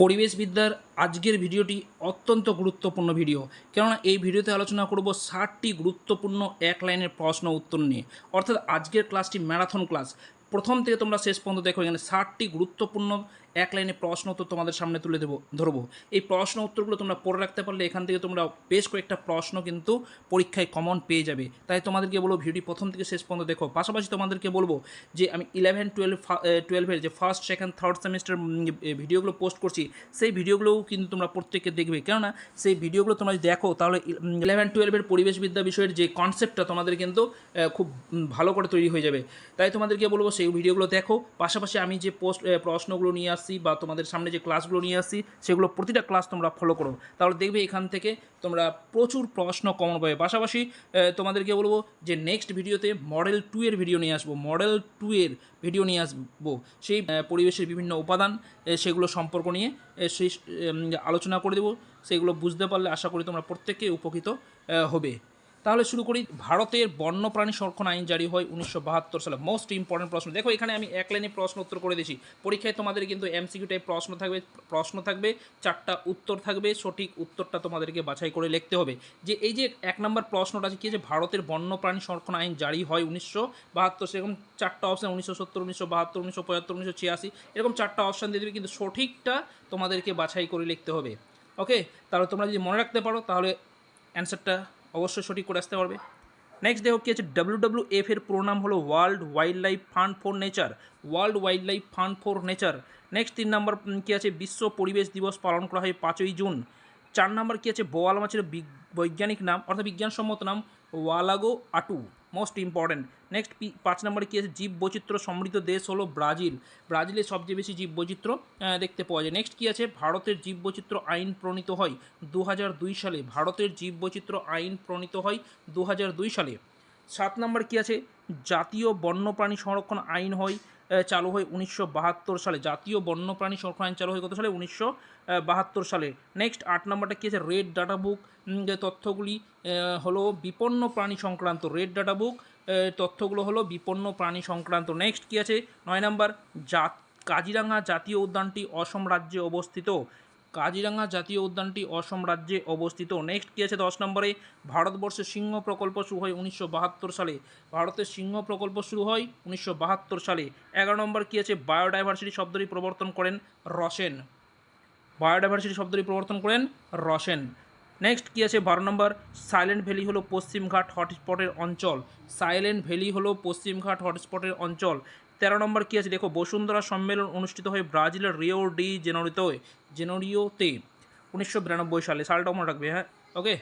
পরিবেশবিদ্যার আজকের ভিডিওটি অত্যন্ত গুরুত্বপূর্ণ ভিডিও। কেননা এই ভিডিওতে আলোচনা করব ষাটটি গুরুত্বপূর্ণ এক লাইনের প্রশ্ন উত্তর নিয়ে। অর্থাৎ আজকের ক্লাসটি ম্যারাথন ক্লাস। প্রথম থেকে তোমরা শেষ পর্যন্ত দেখো এখানে ষাটটি গুরুত্বপূর্ণ এক লাইনে প্রশ্ন উত্তর তোমাদের সামনে তুলে দেবো, ধরবো। এই প্রশ্ন উত্তরগুলো তোমরা পড়ে রাখতে পারলে এখান থেকে তোমরা বেশ কয়েকটা প্রশ্ন কিন্তু পরীক্ষায় কমন পেয়ে যাবে। তাই তোমাদেরকে বলব ভিডিও প্রথম থেকে শেষ পর্যন্ত দেখো। পাশাপাশি তোমাদেরকে বলব যে আমি ইলেভেন টুয়েলভ টুয়েলভের যে ফার্স্ট সেকেন্ড থার্ড সেমিস্টার ভিডিওগুলো পোস্ট করছি, সেই ভিডিওগুলোও কিন্তু তোমরা প্রত্যেককে দেখবে। কেননা সেই ভিডিওগুলো তোমরা দেখো, তাহলে ইলেভেন টুয়েলভের পরিবেশবিদ্যা বিষয়ের যে কনসেপ্টটা তোমাদের কিন্তু খুব ভালো করে তৈরি হয়ে যাবে। তাই তোমাদেরকে বলব সেই ভিডিওগুলো দেখো। পাশাপাশি আমি যে পোস্ট প্রশ্নগুলো নিয়ে আসছি বা তোমাদের সামনে যে ক্লাসগুলো নিয়ে আসছি সেগুলো প্রতিটা ক্লাস তোমরা ফলো করো। তাহলে দেখবে এখান থেকে তোমরা প্রচুর প্রশ্ন কমন পাবে। পাশাপাশি তোমাদেরকে বলব যে নেক্সট ভিডিওতে মডেল টু এর ভিডিও নিয়ে আসব। মডেল টু এর ভিডিও নিয়ে আসব। সেই পরিবেশের বিভিন্ন উপাদান সেগুলো সম্পর্ক নিয়ে সেই আলোচনা করে দেবো। সেগুলো বুঝতে পারলে আশা করি তোমরা প্রত্যেকে উপকৃত হবে। তাহলে শুরু করি। ভারতের বন্যপ্রাণী সংরক্ষণ আইন জারি হয় উনিশশো বাহাত্তর সালে। মোস্ট ইম্পর্টেন্ট প্রশ্ন। দেখো, এখানে আমি এক লাইনে প্রশ্ন উত্তর করে দিয়েছি। পরীক্ষায় তোমাদের কিন্তু এমসিকিউ টাইপ প্রশ্ন থাকবে প্রশ্ন থাকবে, চারটা উত্তর থাকবে, সঠিক উত্তরটা তোমাদেরকে বাছাই করে লিখতে হবে। যে এই যে এক নম্বর প্রশ্নটা আছে, কি যে ভারতের বন্যপ্রাণী সংরক্ষণ আইন জারি হয় উনিশশো বাহাত্তর সেরকম চারটা অপশান উনিশশো সত্তর, উনিশশো বাহাত্তর, উনিশশো পঁচাত্তর উনিশশো ছিয়াশি, এরকম চারটা অপশান দিয়ে দেবে, কিন্তু সঠিকটা তোমাদেরকে বাছাই করে লিখতে হবে। ওকে তাহলে তোমরা যদি মনে রাখতে পারো, তাহলে অ্যান্সারটা অবশ্যই সঠিক করে আসতে পারবে। নেক্সট দেখো কী আছে ডাব্লিউডাব্লিউ ডাব্লিউ এফ এর পুরো নাম হলো world wildlife fund for nature world wildlife fund for nature next তিন নম্বর কী আছে, বিশ্ব পরিবেশ দিবস পালন করা হয় পাঁচই জুন। চার নম্বর কী আছে, বোয়াল মাছের বৈজ্ঞানিক নাম, অর্থাৎ বিজ্ঞানসম্মত নাম, Wallago attu. Most important next পাঁচ নম্বরে কী আছে? জীব বৈচিত্র্য সমৃদ্ধ দেশ হলো ব্রাজিল। ব্রাজিলে সবচেয়ে বেশি জীব বৈচিত্র্য দেখতে পাওয়া যায়। নেক্সট কী আছে? ভারতের জীব বৈচিত্র্য আইন প্রণীত হয় দু সালে। ভারতের জীব বৈচিত্র্য আইন প্রণীত হয় দু সালে। সাত নম্বর কী আছে? জাতীয় বন্যপ্রাণী সংরক্ষণ আইন হয় চালু হয় উনিশশো বাহাত্তর সালে। জাতীয় বন্যপ্রাণী সংরক্ষণ আইন চালু হয় কত সালে? উনিশশো বাহাত্তর সালে। নেক্সট আট নম্বরটা কী আছে? রেড ডাটা বুক যে তথ্যগুলি হলো বিপন্ন প্রাণী সংক্রান্ত রেড ডাটা বুক তথ্যগুলো হলো বিপন্ন প্রাণী সংক্রান্ত। নেক্সট কী আছে? নয় নম্বর, জাত কাজিরাঙ্গা জাতীয় উদ্যানটি অসম রাজ্যে অবস্থিত। কাজিরাঙ্গা জাতীয় উদ্যানটি অসম রাজ্যে অবস্থিত। নেক্সট কী আছে দশ নম্বরে? ভারতবর্ষের সিংহ প্রকল্প শুরু হয় উনিশশো বাহাত্তর সালে। ভারতের সিংহ প্রকল্প শুরু হয় উনিশশো বাহাত্তর সালে। এগারো নম্বর কী আছে? বায়োডাইভার্সিটি শব্দটি প্রবর্তন করেন রসেন। বায়োডাইভার্সিটি শব্দটি প্রবর্তন করেন রসেন। নেক্সট কী আছে? বারো নম্বর। সাইলেন্ট ভ্যালি হলো পশ্চিমঘাট হটস্পটের অঞ্চল। সাইলেন্ট ভ্যালি হলো পশ্চিমঘাট হটস্পটের অঞ্চল। তেরো নম্বর কী আছে? দেখো, বসুন্ধরা সম্মেলন অনুষ্ঠিত হয় ব্রাজিলের রিও ডি জেনোরিতে জেনোরিওতে, উনিশশো বিরানব্বই সালে। সালটা মনে রাখবে হ্যাঁ? ওকে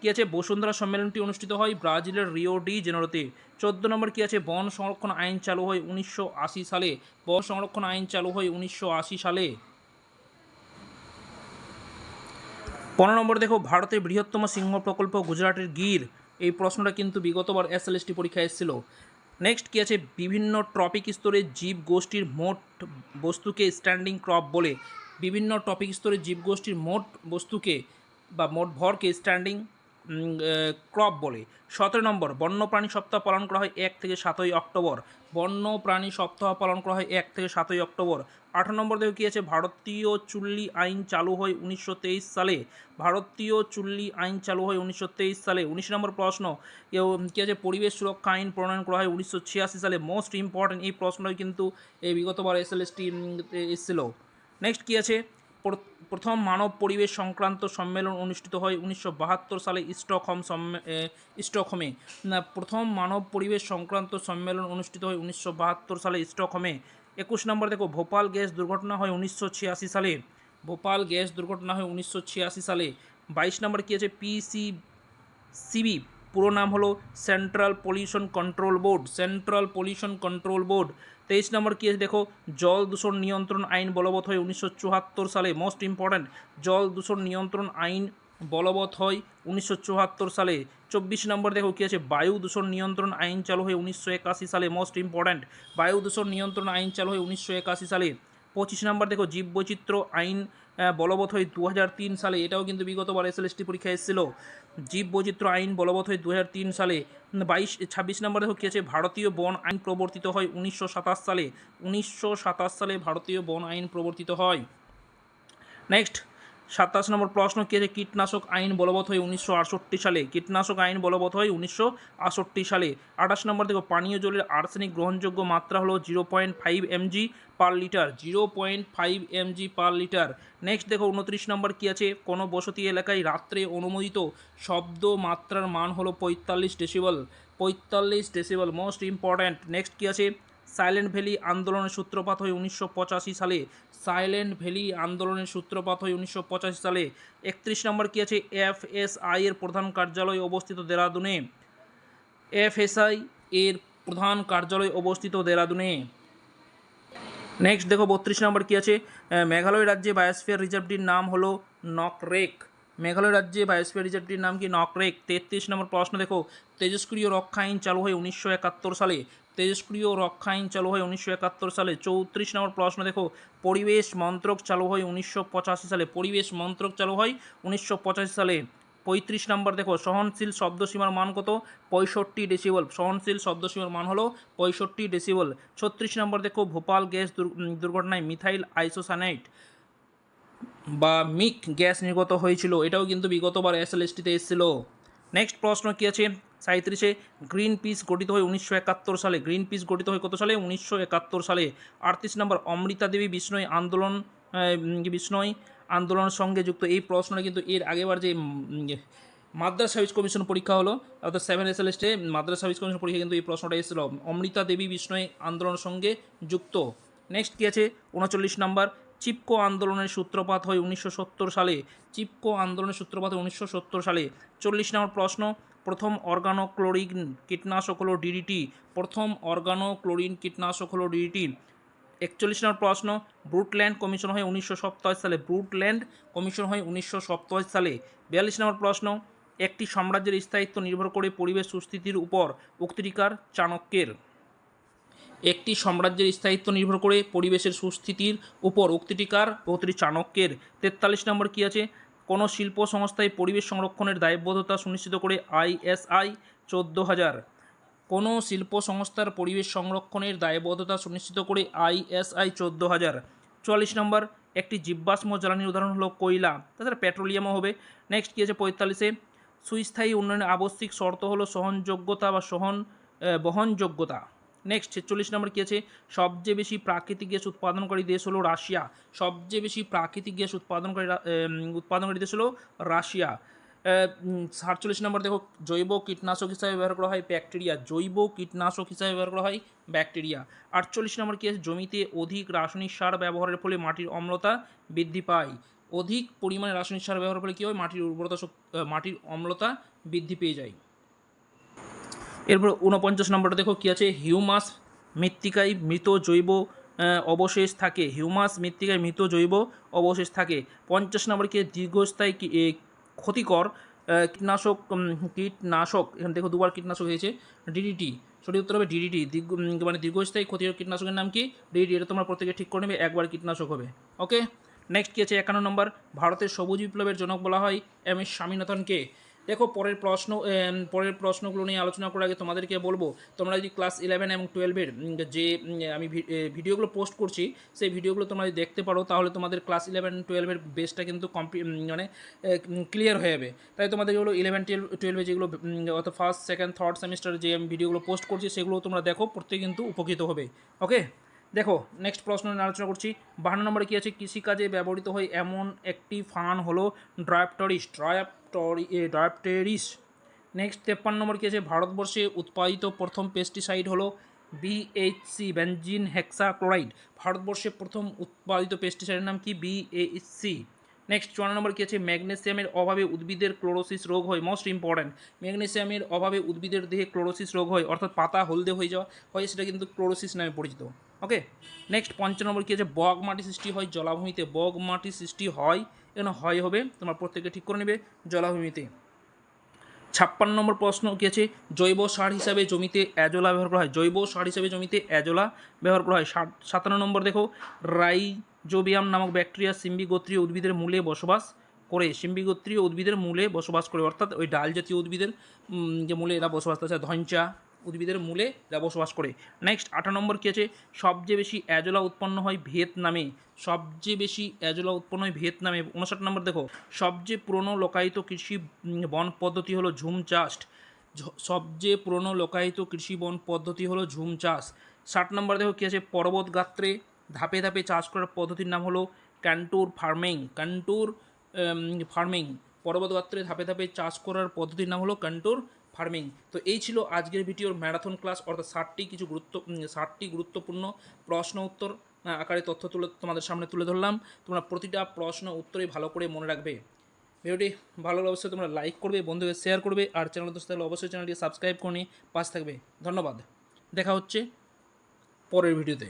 কী আছে? বসুন্ধরা সম্মেলনটি অনুষ্ঠিত হয় ব্রাজিলের রিও ডি জেনোরোতে। চোদ্দ নম্বর কী আছে? বন সংরক্ষণ আইন চালু হয় উনিশশো আশি সালে। বন সংরক্ষণ আইন চালু হয় উনিশশো আশি সালে। পনেরো নম্বর দেখো, ভারতের বৃহত্তম সিংহ প্রকল্প গুজরাটের গির। এই প্রশ্নটা কিন্তু বিগতবার এস এল এসএলএসটি পরীক্ষায় এসেছিল। নেক্সট কী আছে? বিভিন্ন টপিক স্তরে জীব গোষ্ঠীর মোট বস্তুকে স্ট্যান্ডিং ক্রপ বলে। বিভিন্ন টপিক স্তরে জীব গোষ্ঠীর মোট বস্তুকে বা মোট ভরকে স্ট্যান্ডিং ক্রপ বলে। সতেরো নম্বর, বন্যপ্রাণী সপ্তাহ পালন করা হয় এক থেকে সাতই অক্টোবর। বন্যপ্রাণী সপ্তাহ পালন করা হয় এক থেকে সাতই অক্টোবর। আঠারো নম্বর দেখো কী আছে? ভারতীয় চুল্লি আইন চালু হয় উনিশশো তেইশ সালে। ভারতীয় চুল্লি আইন চালু হয় উনিশশো তেইশ সালে। উনিশ নম্বর প্রশ্ন কী আছে? পরিবেশ সুরক্ষা আইন প্রণয়ন করা হয় উনিশশো ছিয়াশি সালে। মোস্ট ইম্পর্ট্যান্ট এই প্রশ্নটাই কিন্তু এই বিগতবার এস এল এসটি এসেছিল। নেক্সট কী আছে? প্রথম মানব পরিবেশ সংক্রান্ত সম্মেলন অনুষ্ঠিত হয় উনিশশো বাহাত্তর সালে স্টকহোম স্টকহোমে। প্রথম মানব পরিবেশ সংক্রান্ত সম্মেলন অনুষ্ঠিত হয় উনিশশো বাহাত্তর সালে স্টকহোমে। একুশ নম্বর দেখো, ভোপাল গ্যাস দুর্ঘটনা হয় উনিশশো ছিয়াশি সালে। ভোপাল গ্যাস দুর্ঘটনা হয় উনিশশো ছিয়াশি সালে। বাইশ নম্বর কী আছে? পিসি সিবি পুরো নাম হলো central pollution control board central pollution control board তেইশ নম্বর কী আছে? দেখো, জল দূষণ নিয়ন্ত্রণ আইন বলবৎ হয় উনিশশো চুয়াত্তর সালে। মোস্ট ইম্পর্ট্যান্ট জল দূষণ নিয়ন্ত্রণ আইন বলবৎ হয় উনিশশো চুয়াত্তর সালে। চব্বিশ নম্বর দেখো কী আছে? বায়ু দূষণ নিয়ন্ত্রণ আইন চালু হয় উনিশশো একাশি সালে। মোস্ট ইম্পর্ট্যান্ট বায়ু দূষণ নিয়ন্ত্রণ আইন চালু হয় উনিশশো একাশি সালে। পঁচিশ নম্বর দেখো, জীববৈচিত্র্য আইন বলবৎ হয় দু সালে, এটাও কিন্তু বিগতবার এসএলএসটি পরীক্ষা এসেছিল। জীব জীববৈচিত্র্য আইন বলবৎ হয় দু সালে বাইশ, ছাব্বিশ নম্বরে দেখো কী আছে ভারতীয় বন আইন প্রবর্তিত হয় উনিশশো সাতাশ সালে। উনিশশো সাতাশ সালে ভারতীয় বন আইন প্রবর্তিত হয়। নেক্সট সাতাশ নম্বর প্রশ্ন, কী আছে কীটনাশক আইন বলবৎ হয় উনিশশো আটষট্টি সালে? কীটনাশক আইন বলবৎ হয় উনিশশো আটষট্টি সালে। আঠাশ নম্বর দেখো, পানীয় জলের আর্সেনিক গ্রহণযোগ্য মাত্রা হলো zero point five MG per litre, zero point five MG per litre. Next দেখো, উনত্রিশ নম্বর কী আছে? কোনো বসতি এলাকায় রাত্রে অনুমোদিত শব্দ মাত্রার মান হলো পঁয়তাল্লিশ ডেসিবল। পঁয়তাল্লিশ ডেসিবল, মোস্ট ইম্পর্ট্যান্ট। নেক্সট কী আছে? সাইলেন্ট ভ্যালি আন্দোলনের সূত্রপাত হয় উনিশশো পঁচাশি সালে সাইলেন্ট ভ্যালি আন্দোলনের সূত্রপাত হয় উনিশশো পঁচাশি সালে একত্রিশ নম্বর কী আছে? এফএসআই এর প্রধান কার্যালয় অবস্থিত দেরাদুনে। এফএসআই এর প্রধান কার্যালয় অবস্থিত দেরাদুনে। নেক্সট দেখো, বত্রিশ নম্বর কী আছে? মেঘালয় রাজ্যে বায়োস্ফিয়ার রিজার্ভটির নাম হলো নকরেক। মেঘালয় রাজ্যে বায়োস্ফিয়ার রিজার্ভটির নাম কি নকরেক? তেত্রিশ নম্বর প্রশ্ন দেখো, তেজস্ক্রিয় রক্ষা আইন চালু হয় উনিশশো একাত্তর সালে তেজস্ক্রিয় রক্ষা আইন চালু হয় উনিশশো একাত্তর সালে। চৌত্রিশ নম্বর প্রশ্ন, দেখো, পরিবেশ মন্ত্রক চালু হয় উনিশশো পঁচাশি সালে। পরিবেশ মন্ত্রক চালু হয় উনিশশো পঁচাশি সালে। পঁয়ত্রিশ নম্বর, দেখো, সহনশীল শব্দসীমার মান কত? পঁয়ষট্টি ডেসিবল। সহনশীল শব্দসীমার মান হলো পঁয়ষট্টি ডেসিবল। ছত্রিশ নম্বর, দেখো, ভোপাল গ্যাস দুর্ঘটনায় মিথাইল আইসোসানাইট বা মিক গ্যাস নির্গত হয়েছিল। এটাও কিন্তু বিগতবার এসএলএসটিতে এসেছিল। নেক্সট প্রশ্ন কী আছে? সাঁত্রিশে গ্রিন পিস গঠিত হয় উনিশশো একাত্তর সালে। গ্রিন পিস গঠিত হয় কত সালে? উনিশশো একাত্তর সালে। আটত্রিশ নম্বর অমৃতা দেবী বিষ্ণয় আন্দোলন বিষ্ণয় আন্দোলনের সঙ্গে যুক্ত। এই প্রশ্নটা কিন্তু এর আগেবার যে উম, মাদ্রাস সার্ভিস কমিশন পরীক্ষা হলো অর্থাৎ seven S L Madras service commission পরীক্ষা কিন্তু এই প্রশ্নটা এসেছিল। অমৃতা দেবী বিষ্ণয় আন্দোলনের সঙ্গে যুক্ত। নেক্সট কী আছে? উনচল্লিশ নম্বর চিপকো আন্দোলনের সূত্রপাত হয় উনিশশো সত্তর সালে। চিপকো আন্দোলনের সূত্রপাত হয় উনিশশো সত্তর সালে। চল্লিশ নম্বর প্রশ্ন প্রথম অর্গানো ক্লোরিন কীটনাশক হলো ডিডিটি প্রথম অর্গানো ক্লোরিন কীটনাশক হলো ডিডিটি একচল্লিশ নম্বর প্রশ্ন, ব্রুটল্যান্ড কমিশন হয় উনিশশো সালে, ব্রুটল্যান্ড কমিশন হয় উনিশশো সালে। বিয়াল্লিশ নম্বর প্রশ্ন, একটি সাম্রাজ্যের স্থায়িত্ব নির্ভর করে পরিবেশ সুস্থিতির উপর উক্তিটিকার চাণক্যের। একটি সাম্রাজ্যের স্থায়িত্ব নির্ভর করে পরিবেশের সুস্থিতির উপর উক্তিটিকার উক্তিটি চাণক্যের। তেতাল্লিশ নম্বর কী আছে? কোনো শিল্প সংস্থায় পরিবেশ সংরক্ষণের দায়বদ্ধতা সুনিশ্চিত করে আইএসআই চোদ্দ হাজার। কোনো শিল্প সংস্থার পরিবেশ সংরক্ষণের দায়বদ্ধতা সুনিশ্চিত করে আইএসআই চোদ্দ হাজার। চুয়াল্লিশ নম্বর, একটি জীবাশ্ম জ্বালানির উদাহরণ হলো কয়লা। তাছাড়া পেট্রোলিয়ামও হবে। নেক্সট কী আছে পঁয়তাল্লিশে? সুস্থায়ী উন্নয়নের আবশ্যিক শর্ত হলো সহনযোগ্যতা বা সহন বহনযোগ্যতা। নেক্সট ছেচল্লিশ নম্বর কী আছে? সবচেয়ে বেশি প্রাকৃতিক গ্যাস উৎপাদনকারী দেশ হলো রাশিয়া। সবচেয়ে বেশি প্রাকৃতিক গ্যাস উৎপাদনকারী উৎপাদনকারী দেশ হলো রাশিয়া। সাতচল্লিশ নম্বর দেখো, জৈব কীটনাশক হিসাবে ব্যবহার করা হয় ব্যাকটেরিয়া। জৈব কীটনাশক হিসাবে ব্যবহার করা হয় ব্যাকটেরিয়া। আটচল্লিশ নম্বর কী আছে? জমিতে অধিক রাসায়নিক সার ব্যবহারের ফলে মাটির অম্লতা বৃদ্ধি পায়। অধিক পরিমাণে রাসায়নিক সার ব্যবহারের ফলে কী হয়? মাটির উর্বরতা মাটির অম্লতা বৃদ্ধি পেয়ে যায়। এরপর উনপঞ্চাশ নম্বরটা দেখো কী আছে? হিউমাস মৃত্তিকায় মৃত জৈব অবশেষ থাকে। হিউমাস মৃত্তিকায় মৃত জৈব, অবশেষ থাকে। পঞ্চাশ নম্বর কি? দীর্ঘস্থায়ী ক্ষতিকর কীটনাশক কীটনাশক। এখানে দেখো দুবার কীটনাশক হয়েছে। ডিডিটি সঠিক উত্তর হবে ডিডিটি দীর্ঘ মানে দীর্ঘস্থায়ী ক্ষতিকর কীটনাশকের নাম কি? ডিডিটি এটা তোমরা প্রত্যেকে ঠিক করে নেবে, একবার কীটনাশক হবে। ওকে? নেক্সট কী আছে? একান্ন নম্বর। ভারতের সবুজ বিপ্লবের জনক বলা হয় এম এস স্বামীনাথনকে। দেখো, পরের প্রশ্ন পরের প্রশ্নগুলো নিয়ে আলোচনা করার আগে তোমাদেরকে বলব, তোমরা যদি ক্লাস ইলেভেন এবং টুয়েলভের যে আমি ভিডিওগুলো পোস্ট করছি, সেই ভিডিওগুলো তোমরা যদি দেখতে পারো, তাহলে তোমাদের ক্লাস ইলেভেন টুয়েলভের বেসটা কিন্তু কমপ্লি মানে ক্লিয়ার হয়ে যাবে। তাই তোমাদের যেগুলো ইলেভেন টুয়েলভ টুয়েলভে যেগুলো অর্থাৎ ফার্স্ট সেকেন্ড থার্ড সেমিস্টার যে আমি ভিডিওগুলো পোস্ট করছি সেগুলো তোমরা দেখো প্রত্যেকে কিন্তু উপকৃত হবে। ওকে দেখো নেক্সট প্রশ্ন আলোচনা করছি। বাহান্ন নম্বরে কী আছে? কৃষিকাজে ব্যবহৃত হয় এমন একটি ফান হলো ড্রাফটরিস ড্রাফটরি ড্রাফটেরিস নেক্সট তেপ্পান্ন নম্বর কি আছে? ভারতবর্ষে উৎপাদিত প্রথম পেস্টিসাইড হলো বিএইচসি হেক্সা ক্লোরাইড ভারতবর্ষে প্রথম উৎপাদিত পেস্টিসাইডের নাম কি? বিএইচসি নেক্সট চুয়ান্ন নম্বর কী আছে? ম্যাগনেসিয়ামের অভাবে উদ্ভিদের ক্লোরোসিস রোগ হয়। মোস্ট ইম্পর্ট্যান্ট, ম্যাগনেসিয়ামের অভাবে উদ্ভিদের দেহে ক্লোরোসিস রোগ হয়, অর্থাৎ পাতা হলদে হয়ে যাওয়া হয়, সেটা কিন্তু ক্লোরোসিস নামে পরিচিত। ওকে? নেক্সট পঞ্চান্ন নম্বর কী আছে? বগ মাটি সৃষ্টি হয়, জলাভূমিতে বগ মাটি সৃষ্টি হয় এখানে হয় হবে? তোমরা প্রত্যেকে ঠিক করে নেবে। জলাভূমিতে। ছাপ্পান্ন নম্বর প্রশ্ন কী আছে? জৈব সার হিসাবে জমিতে অ্যাজোলা ব্যবহার করা হয়। জৈব সার হিসাবে জমিতে অ্যাজোলা ব্যবহার করা হয়। সাতান্ন নম্বর দেখো। রাইজোবিয়াম নামক ব্যাকটেরিয়া সিম্বিগোত্রীয় উদ্ভিদের মূলে বসবাস করে। সিম্বিগোত্রীয় উদ্ভিদের মূলে বসবাস করে। অর্থাৎ ওই ডাল জাতীয় উদ্ভিদের যে মূলে এরা বসবাস করে ধঞ্চা উদ্ভিদের মূলে যা বসবাস করে। নেক্সট আঠারো নম্বর কী আছে? সবচেয়ে বেশি অ্যাজোলা উৎপন্ন হয় ভিয়েতনামে। সবচেয়ে বেশি অ্যাজোলা উৎপন্ন হয় ভিয়েতনামে। উনষাট নম্বর দেখো, সবচেয়ে পুরনো লোকায়িত কৃষি বন পদ্ধতি হলো ঝুম চাষ। সবচেয়ে পুরনো লোকায়িত কৃষি বন পদ্ধতি হলো ঝুম চাষ। ষাট নম্বর দেখো কী আছে? পর্বত গাত্রে ধাপে ধাপে চাষ করার পদ্ধতির নাম হলো ক্যান্টুর ফার্মিং। ক্যান্টুর ফার্মিং। পর্বত গাত্রে ধাপে ধাপে চাষ করার পদ্ধতির নাম হলো কন্ট্রোর ফার্মিং তো এই ছিল আজকের ভিডিওর ম্যারাথন ক্লাস অর্থাৎ ষাটটি কিছু গুরুত্ব ষাটটি গুরুত্বপূর্ণ প্রশ্ন উত্তর আকারে তথ্য তুলে তোমাদের সামনে তুলে ধরলাম। তোমরা প্রতিটা প্রশ্ন উত্তরে ভালো করে মনে রাখবে। ভিডিওটি ভালো লাগলে অবশ্যই তোমরা লাইক করবে, বন্ধুদের শেয়ার করবে, আর চ্যানেল দোস্ত থাকলে অবশ্যই চ্যানেলটি সাবস্ক্রাইব করে নিয়ে পাশে থাকবে। ধন্যবাদ। দেখা হচ্ছে পরের ভিডিওতে।